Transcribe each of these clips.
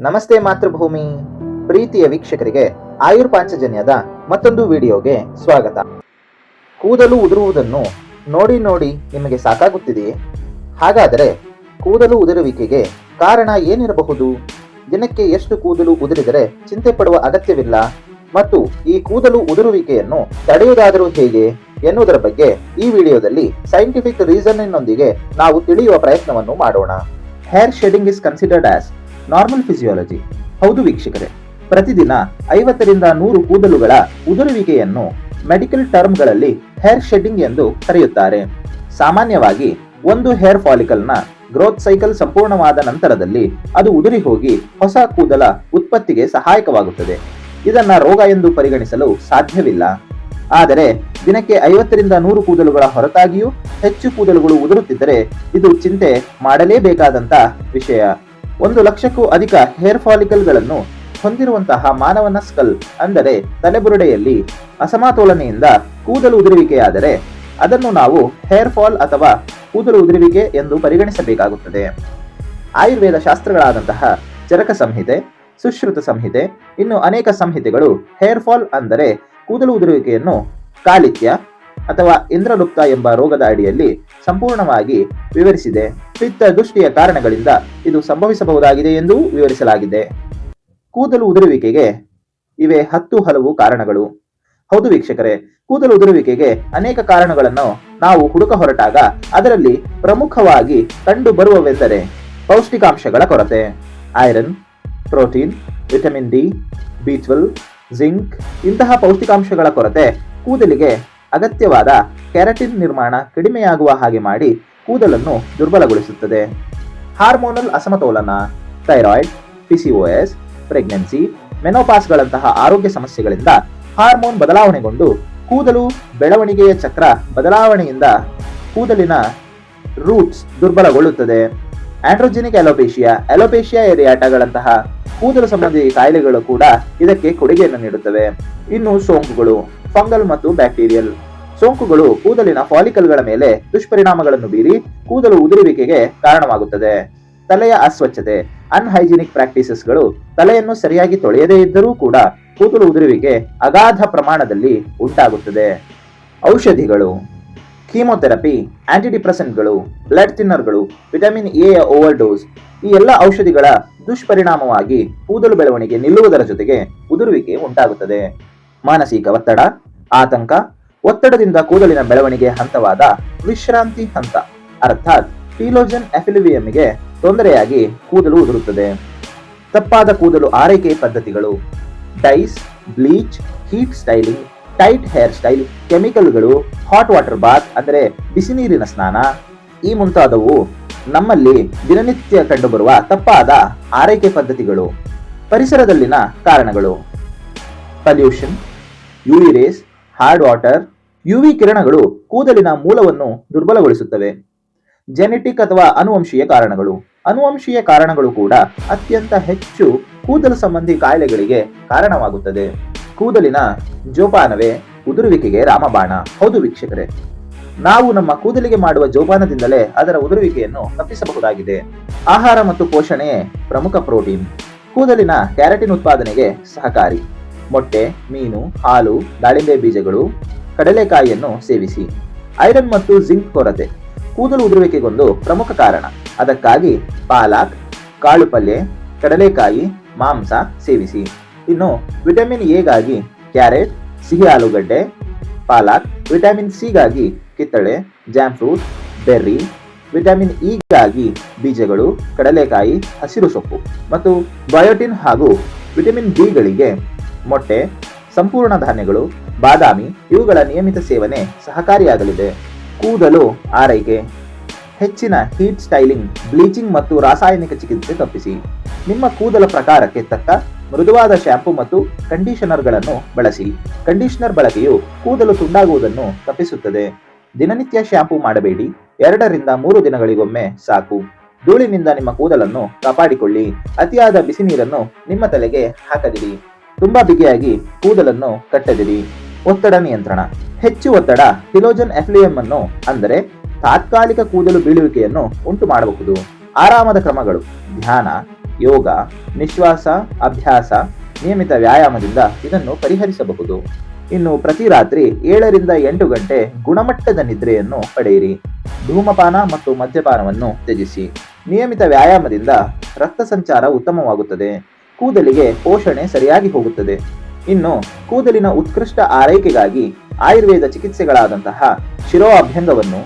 ನಮಸ್ತೆ ಮಾತೃಭೂಮಿ. ಪ್ರೀತಿಯ ವೀಕ್ಷಕರಿಗೆ ಆಯುರ್ ಪಾಂಚಜನ್ಯದ ಮತ್ತೊಂದು ವಿಡಿಯೋಗೆ ಸ್ವಾಗತ. ಕೂದಲು ಉದುರುವುದನ್ನು ನೋಡಿ ನೋಡಿ ನಿಮಗೆ ಸಾಕಾಗುತ್ತಿದೆಯೇ? ಹಾಗಾದರೆ ಕೂದಲು ಉದುರುವಿಕೆಗೆ ಕಾರಣ ಏನಿರಬಹುದು? ದಿನಕ್ಕೆ ಎಷ್ಟು ಕೂದಲು ಉದುರಿದರೆ ಚಿಂತೆ ಪಡುವ ಅಗತ್ಯವಿಲ್ಲ. ಮತ್ತು ಈ ಕೂದಲು ಉದುರುವಿಕೆಯನ್ನು ತಡೆಯುವುದಾದರೂ ಹೇಗೆ ಎನ್ನುವುದರ ಬಗ್ಗೆ ಈ ವಿಡಿಯೋದಲ್ಲಿ ಸೈಂಟಿಫಿಕ್ ರೀಸನ್ನಿನೊಂದಿಗೆ ನಾವು ತಿಳಿಯುವ ಪ್ರಯತ್ನವನ್ನು ಮಾಡೋಣ. Hair shedding is considered as normal physiology. ಹೌದು ವೀಕ್ಷಕರೇ, ಪ್ರತಿದಿನ ಐವತ್ತರಿಂದ ನೂರು ಕೂದಲುಗಳ ಉದುರುವಿಕೆಯನ್ನು ಮೆಡಿಕಲ್ ಟರ್ಮ್ಗಳಲ್ಲಿ ಹೇರ್ ಶೆಡ್ಡಿಂಗ್ ಎಂದು ಕರೆಯುತ್ತಾರೆ. ಸಾಮಾನ್ಯವಾಗಿ ಒಂದು ಹೇರ್ ಫಾಲಿಕಲ್ನ ಗ್ರೋತ್ ಸೈಕಲ್ ಸಂಪೂರ್ಣವಾದ ನಂತರದಲ್ಲಿ ಅದು ಉದುರಿ ಹೋಗಿ ಹೊಸ ಕೂದಲ ಉತ್ಪತ್ತಿಗೆ ಸಹಾಯಕವಾಗುತ್ತದೆ. ಇದನ್ನ ರೋಗ ಎಂದು ಪರಿಗಣಿಸಲು ಸಾಧ್ಯವಿಲ್ಲ. ಆದರೆ ದಿನಕ್ಕೆ ಐವತ್ತರಿಂದ ನೂರು ಕೂದಲುಗಳ ಹೊರತಾಗಿಯೂ ಹೆಚ್ಚು ಕೂದಲುಗಳು ಉದುರುತ್ತಿದ್ದರೆ ಇದು ಚಿಂತೆ ಮಾಡಲೇಬೇಕಾದಂತ ವಿಷಯ. ಒಂದು ಲಕ್ಷಕ್ಕೂ ಅಧಿಕ ಹೇರ್ ಫಾಲಿಕಲ್ಗಳನ್ನು ಹೊಂದಿರುವಂತಹ ಮಾನವನ ಸ್ಕಲ್ ಅಂದರೆ ತಲೆಬುರುಡೆಯಲ್ಲಿ ಅಸಮತೋಲನೆಯಿಂದ ಕೂದಲು ಉದುರುವಿಕೆಯಾದರೆ ಅದನ್ನು ನಾವು ಹೇರ್ ಫಾಲ್ ಅಥವಾ ಕೂದಲು ಉದುರುವಿಕೆ ಎಂದು ಪರಿಗಣಿಸಬೇಕಾಗುತ್ತದೆ. ಆಯುರ್ವೇದ ಶಾಸ್ತ್ರಗಳಾದಂತಹ ಚರಕ ಸಂಹಿತೆ, ಸುಶ್ರುತ ಸಂಹಿತೆ, ಇನ್ನು ಅನೇಕ ಸಂಹಿತೆಗಳು ಹೇರ್ ಫಾಲ್ ಅಂದರೆ ಕೂದಲು ಉದುರುವಿಕೆಯನ್ನು ಕಾಲಿತ್ಯ ಅಥವಾ ಇಂದ್ರಲುಪ್ತ ಎಂಬ ರೋಗದ ಅಡಿಯಲ್ಲಿ ಸಂಪೂರ್ಣವಾಗಿ ವಿವರಿಸಿದೆ. ಪಿತ್ತ ದೃಷ್ಟಿಯ ಕಾರಣಗಳಿಂದ ಇದು ಸಂಭವಿಸಬಹುದಾಗಿದೆ ಎಂದು ವಿವರಿಸಲಾಗಿದೆ. ಕೂದಲು ಉದುರುವಿಕೆಗೆ ಇವೆ ಹತ್ತು ಹಲವು ಕಾರಣಗಳು. ಹೌದು ವೀಕ್ಷಕರೇ, ಕೂದಲು ಉದುರುವಿಕೆಗೆ ಅನೇಕ ಕಾರಣಗಳನ್ನು ನಾವು ಹುಡುಕ ಹೊರಟಾಗ ಅದರಲ್ಲಿ ಪ್ರಮುಖವಾಗಿ ಕಂಡು ಬರುವವೆಂದರೆ ಪೌಷ್ಟಿಕಾಂಶಗಳ ಕೊರತೆ. Iron, protein, vitamin D, B twelve zinc ಇಂತಹ ಪೌಷ್ಟಿಕಾಂಶಗಳ ಕೊರತೆ ಕೂದಲಿಗೆ ಅಗತ್ಯವಾದ ಕೆರಟಿನ್ ನಿರ್ಮಾಣ ಕಡಿಮೆಯಾಗುವ ಹಾಗೆ ಮಾಡಿ ಕೂದಲನ್ನು ದುರ್ಬಲಗೊಳಿಸುತ್ತದೆ. ಹಾರ್ಮೋನಲ್ ಅಸಮತೋಲನ, ಥೈರಾಯ್ಡ್ ಪಿಸಿಒಎಸ್ ಪ್ರೆಗ್ನೆನ್ಸಿ, ಮೆನೋಪಾಸ್ಗಳಂತಹ ಆರೋಗ್ಯ ಸಮಸ್ಯೆಗಳಿಂದ ಹಾರ್ಮೋನ್ ಬದಲಾವಣೆಗೊಂಡು ಕೂದಲು ಬೆಳವಣಿಗೆಯ ಚಕ್ರ ಬದಲಾವಣೆಯಿಂದ ಕೂದಲಿನ ರೂಟ್ಸ್ ದುರ್ಬಲಗೊಳ್ಳುತ್ತದೆ. ಆಂಡ್ರೋಜೆನಿಕ್ ಅಲೋಪೇಶಿಯಾ ಅಲೋಪೇಶಿಯಾ ಏರಿಯಾಟಗಳಂತಹ ಕೂದಲು ಸಂಬಂಧಿ ಕಾಯಿಲೆಗಳು ಕೂಡ ಇದಕ್ಕೆ ಕೊಡುಗೆಯನ್ನು ನೀಡುತ್ತವೆ. ಇನ್ನು ಸೋಂಕುಗಳು, ಫಂಗಲ್ ಮತ್ತು ಬ್ಯಾಕ್ಟೀರಿಯಲ್. ಸೋಂಕುಗಳು ಕೂದಲಿನ ಫಾಲಿಕಲ್ಗಳ ಮೇಲೆ ದುಷ್ಪರಿಣಾಮಗಳನ್ನು ಬೀರಿ ಕೂದಲು ಉದುರುವಿಕೆಗೆ ಕಾರಣವಾಗುತ್ತದೆ. ತಲೆಯ ಅಸ್ವಚ್ಛತೆ ಅನ್ಹೈಜಿನಿಕ್ ಪ್ರಾಕ್ಟೀಸಸ್ಗಳು ತಲೆಯನ್ನು ಸರಿಯಾಗಿ ತೊಳೆಯದೇ ಇದ್ದರೂ ಕೂಡ ಕೂದಲು ಉದುರುವಿಕೆ ಅಗಾಧ ಪ್ರಮಾಣದಲ್ಲಿ ಉಂಟಾಗುತ್ತದೆ. ಔಷಧಿಗಳು. ಕೀಮೊಥೆರಪಿ, ಆಂಟಿಡಿಪ್ರೆಸೆಂಟ್ಗಳು, ಬ್ಲಡ್ ಥಿನ್ನರ್ಗಳು, ವಿಟಮಿನ್ ಎ ಓವರ್ ಡೋಸ್ ಈ ಎಲ್ಲ ಔಷಧಿಗಳ ದುಷ್ಪರಿಣಾಮವಾಗಿ ಕೂದಲು ಬೆಳವಣಿಗೆ ನಿಲ್ಲುವುದರ ಜೊತೆಗೆ ಉದುರುವಿಕೆ ಉಂಟಾಗುತ್ತದೆ. ಮಾನಸಿಕ ಒತ್ತಡ, ಆತಂಕ, ಒತ್ತಡದಿಂದ ಕೂದಲಿನ ಬೆಳವಣಿಗೆ ಹಂತವಾದ ವಿಶ್ರಾಂತಿ ಹಂತ, ಅರ್ಥಾತ್ ಟೀಲೋಜನ್ ಎಫಿಲಿವಿಯಂಗೆ ತೊಂದರೆಯಾಗಿ ಕೂದಲು ಉದುರುತ್ತದೆ. ತಪ್ಪಾದ ಕೂದಲು ಆರೈಕೆ ಪದ್ಧತಿಗಳು, dyes, bleach, heat styling tight hairstyle, ಕೆಮಿಕಲ್ಗಳು hot water bath ಅಂದರೆ ಬಿಸಿ ನೀರಿನ ಸ್ನಾನ, ಈ ಮುಂತಾದವು ನಮ್ಮಲ್ಲಿ ದಿನನಿತ್ಯ ಕಂಡುಬರುವ ತಪ್ಪಾದ ಆರೈಕೆ ಪದ್ಧತಿಗಳು, ಪರಿಸರದಲ್ಲಿನ ಕಾರಣಗಳು. Pollution UV rays hard water UV ಕಿರಣಗಳು ಕೂದಲಿನ ಮೂಲವನ್ನು ದುರ್ಬಲಗೊಳಿಸುತ್ತವೆ. ಜೆನೆಟಿಕ್ ಅಥವಾ ಅನುವಂಶೀಯ ಕಾರಣಗಳು. ಅನುವಂಶೀಯ ಕಾರಣಗಳು ಕೂಡ ಅತ್ಯಂತ ಹೆಚ್ಚು ಕೂದಲು ಸಂಬಂಧಿ ಕಾಯಿಲೆಗಳಿಗೆ ಕಾರಣವಾಗುತ್ತದೆ. ಕೂದಲಿನ ಜೋಪಾನವೇ ಉದುರುವಿಕೆಗೆ ರಾಮಬಾಣ. ಹೌದು ವೀಕ್ಷಕರೇ. ನಾವು ನಮ್ಮ ಕೂದಲಿಗೆ ಮಾಡುವ ಜೋಪಾನದಿಂದಲೇ ಅದರ ಉದುರುವಿಕೆಯನ್ನು ತಪ್ಪಿಸಬಹುದಾಗಿದೆ. ಆಹಾರ ಮತ್ತು ಪೋಷಣೆಯೇ ಪ್ರಮುಖ ಪ್ರೋಟೀನ್. ಕೂದಲಿನ ಕ್ಯಾರಟಿನ್ ಉತ್ಪಾದನೆಗೆ ಸಹಕಾರಿ. ಮೊಟ್ಟೆ, ಮೀನು, ಹಾಲು, ದಾಳಿಂಬೆ ಬೀಜಗಳು, ಕಡಲೆಕಾಯಿಯನ್ನು ಸೇವಿಸಿ. ಐರನ್ ಮತ್ತು ಜಿಂಕ್ ಕೊರತೆ. ಕೂದಲು ಉದುರುವಿಕೆಗೊಂದು ಪ್ರಮುಖ ಕಾರಣ. ಅದಕ್ಕಾಗಿ ಪಾಲಾಕ್, ಕಾಳು ಪಲ್ಯ, ಕಡಲೆಕಾಯಿ, ಮಾಂಸ ಸೇವಿಸಿ. ಇನ್ನು ವಿಟಮಿನ್ ಎಗಾಗಿ ಕ್ಯಾರೆಟ್, ಸಿಹಿ ಆಲೂಗಡ್ಡೆ, ಪಾಲಕ್, ವಿಟಮಿನ್ ಸಿಗಾಗಿ ಕಿತ್ತಳೆ, ಜಾಮ್ ಫ್ರೂಟ್, ಬೆರ್ರಿ, ವಿಟಮಿನ್ ಇಗಾಗಿ ಬೀಜಗಳು, ಕಡಲೆಕಾಯಿ, ಹಸಿರು ಸೊಪ್ಪು ಮತ್ತು ಬಯೋಟಿನ್ ಹಾಗೂ ವಿಟಮಿನ್ ಬಿಗಳಿಗೆ ಮೊಟ್ಟೆ, ಸಂಪೂರ್ಣ ಧಾನ್ಯಗಳು, ಬಾದಾಮಿ ಇವುಗಳ ನಿಯಮಿತ ಸೇವನೆ ಸಹಕಾರಿಯಾಗಲಿದೆ. ಕೂದಲು ಆರೈಕೆ, ಹೆಚ್ಚಿನ ಹೀಟ್ ಸ್ಟೈಲಿಂಗ್, ಬ್ಲೀಚಿಂಗ್ ಮತ್ತು ರಾಸಾಯನಿಕ ಚಿಕಿತ್ಸೆ ತಪ್ಪಿಸಿ. ನಿಮ್ಮ ಕೂದಲ ಪ್ರಕಾರಕ್ಕೆ ತಕ್ಕ ಮೃದುವಾದ ಶಾಂಪೂ ಮತ್ತು ಕಂಡೀಷನರ್ಗಳನ್ನು ಬಳಸಿ. ಕಂಡೀಷನರ್ ಬಳಕೆಯು ಕೂದಲು ತುಂಡಾಗುವುದನ್ನು ತಪ್ಪಿಸುತ್ತದೆ. ದಿನನಿತ್ಯ ಶಾಂಪೂ ಮಾಡಬೇಡಿ. ಎರಡರಿಂದ ಮೂರು ದಿನಗಳಿಗೊಮ್ಮೆ ಸಾಕು. ಧೂಳಿನಿಂದ ನಿಮ್ಮ ಕೂದಲನ್ನು ಕಾಪಾಡಿಕೊಳ್ಳಿ. ಅತಿಯಾದ ಬಿಸಿ ನೀರನ್ನು ನಿಮ್ಮ ತಲೆಗೆ ಹಾಕದಿರಿ. ತುಂಬಾ ಬಿಗಿಯಾಗಿ ಕೂದಲನ್ನು ಕಟ್ಟದಿರಿ. ಒತ್ತಡ ನಿಯಂತ್ರಣ. ಹೆಚ್ಚು ಒತ್ತಡ ಹಿಲೋಜನ್ ಎಫ್ಲಿಯಂ ಅನ್ನು, ಅಂದರೆ ತಾತ್ಕಾಲಿಕ ಕೂದಲು ಬೀಳುವಿಕೆಯನ್ನು ಉಂಟು ಮಾಡಬಹುದು ಆರಾಮದ ಕ್ರಮಗಳು. ಧ್ಯಾನ. ಯೋಗ, ನಿಶ್ವಾಸ, ಅಭ್ಯಾಸ, ನಿಯಮಿತ ವ್ಯಾಯಾಮದಿಂದ ಇದನ್ನು ಪರಿಹರಿಸಬಹುದು. ಇನ್ನು ಪ್ರತಿ ರಾತ್ರಿ ಏಳರಿಂದ ಎಂಟು ಗಂಟೆ ಗುಣಮಟ್ಟದ ನಿದ್ರೆಯನ್ನು ಪಡೆಯಿರಿ. ಧೂಮಪಾನ ಮತ್ತು ಮದ್ಯಪಾನವನ್ನು ತ್ಯಜಿಸಿ. ನಿಯಮಿತ ವ್ಯಾಯಾಮದಿಂದ ರಕ್ತ ಸಂಚಾರ ಉತ್ತಮವಾಗುತ್ತದೆ. ಕೂದಲಿಗೆ ಪೋಷಣೆ ಸರಿಯಾಗಿ ಹೋಗುತ್ತದೆ. ಇನ್ನು ಕೂದಲಿನ ಉತ್ಕೃಷ್ಟ ಆರೈಕೆಗಾಗಿ ಆಯುರ್ವೇದ ಚಿಕಿತ್ಸೆಗಳಾದಂತಹ ಶಿರೋ ಅಭ್ಯಂಗವನ್ನು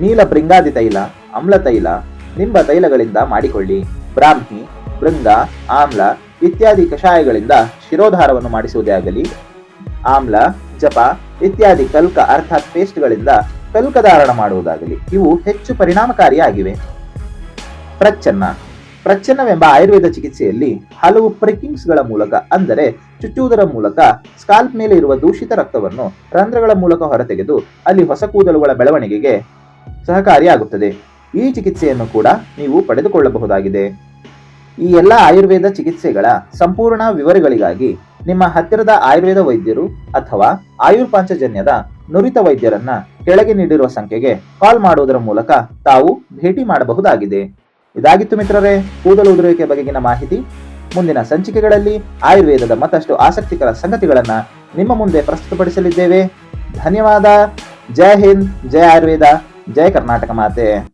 ನೀಲ ಭೃಂಗಾದಿ ತೈಲ ಅಮ್ಲ ತೈಲ ನಿಂಬ ತೈಲಗಳಿಂದ ಮಾಡಿಕೊಳ್ಳಿ. ಬ್ರಾಹ್ಮಿ ಬೃಂಗ ಆಮ್ಲ ಇತ್ಯಾದಿ ಕಷಾಯಗಳಿಂದ ಶಿರೋಧಾರವನ್ನು ಮಾಡಿಸುವುದೇ ಆಗಲಿ. ಆಮ್ಲ, ಜಪ ಇತ್ಯಾದಿ ಕಲ್ಕ ಅರ್ಥಾತ್ ಪೇಸ್ಟ್ಗಳಿಂದ ಕಲ್ಕಧಾರಣ ಮಾಡುವುದಾಗಲಿ. ಇವು ಹೆಚ್ಚು ಪರಿಣಾಮಕಾರಿಯಾಗಿವೆ. ಪ್ರಚ್ಛನ್ನ. ಪ್ರಚ್ಛನ್ನವೆಂಬ ಆಯುರ್ವೇದ ಚಿಕಿತ್ಸೆಯಲ್ಲಿ ಹಲವು ಪ್ರಿಕಿಂಗ್ಸ್ಗಳ ಮೂಲಕ, ಅಂದರೆ ಚುಚ್ಚುವುದರ ಮೂಲಕ ಸ್ಕಾಲ್ಪ್ ಮೇಲೆ ಇರುವ ದೂಷಿತ ರಕ್ತವನ್ನು ರಂಧ್ರಗಳ ಮೂಲಕ ಹೊರತೆಗೆದು ಅಲ್ಲಿ ಹೊಸ ಕೂದಲುಗಳ ಬೆಳವಣಿಗೆಗೆ ಸಹಕಾರಿಯಾಗುತ್ತದೆ. ಈ ಚಿಕಿತ್ಸೆಯನ್ನು ಕೂಡ ನೀವು ಪಡೆದುಕೊಳ್ಳಬಹುದಾಗಿದೆ. ಈ ಎಲ್ಲ ಆಯುರ್ವೇದ ಚಿಕಿತ್ಸೆಗಳ ಸಂಪೂರ್ಣ ವಿವರಗಳಿಗಾಗಿ ನಿಮ್ಮ ಹತ್ತಿರದ ಆಯುರ್ವೇದ ವೈದ್ಯರು ಅಥವಾ ಆಯುರ್ ಪಾಂಚಜನ್ಯದ ನುರಿತ ವೈದ್ಯರನ್ನ ಕೆಳಗೆ ನೀಡಿರುವ ಸಂಖ್ಯೆಗೆ ಕಾಲ್ ಮಾಡುವುದರ ಮೂಲಕ ತಾವು ಭೇಟಿ ಮಾಡಬಹುದಾಗಿದೆ. ಇದಾಗಿತ್ತು ಮಿತ್ರರೇ, ಕೂದಲು ಉದುರುವಿಕೆ ಬಗೆಗಿನ ಮಾಹಿತಿ. ಮುಂದಿನ ಸಂಚಿಕೆಗಳಲ್ಲಿ ಆಯುರ್ವೇದದ ಮತ್ತಷ್ಟು ಆಸಕ್ತಿಕರ ಸಂಗತಿಗಳನ್ನ ನಿಮ್ಮ ಮುಂದೆ ಪ್ರಸ್ತುತಪಡಿಸಲಿದ್ದೇವೆ. ಧನ್ಯವಾದ. ಜೈ ಹಿಂದ್, ಜೈ ಆಯುರ್ವೇದ, ಜೈ ಕರ್ನಾಟಕ ಮಾತೆ.